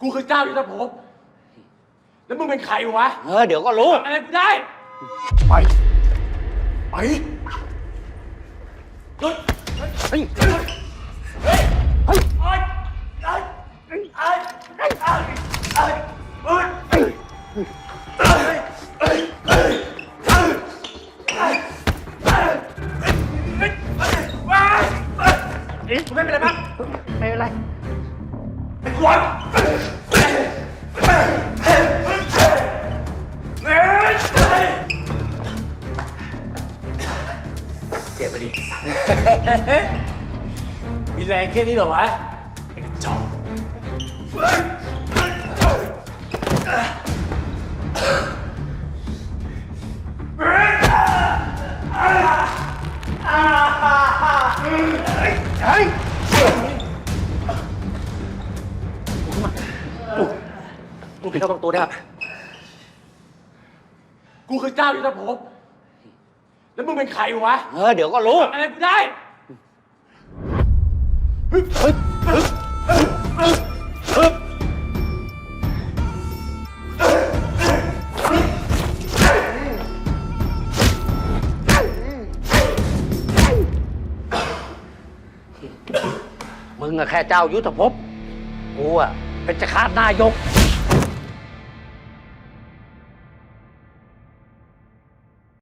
กูคือเจ้ายุทธภพ แล้วมึงเป็นใครวะเออเดี๋ยวก็รู้ ทำอะไรกูได้ ไป ไปหยุดเฮ้ยเฮ้ยเฮ้ยเฮ้ยเฮ้ยเฮ้ยเฮ้ยเฮ้ยเฮ้ยเฮ้ยเฮ้ยเฮ้ยเฮ้ยเฮ้ยเฮ้ยเฮ้ยเฮ้ยไม่เป็นไรมั้งไม่เป็นไรไอ้ กวนเจ็บไปดิ มีแรงแค่นี้เหรอวะไอ้กระจอก มึงผิดระวังตัวได้ครับกูคือเจ้ายุทธภพแล้วมึงเป็นใครวะเออเดี๋ยวก็รู้ทำอะไรกูได้ มึงอะแค่เจ้ายุทธภพกูอะ เป็นจะขาดนายก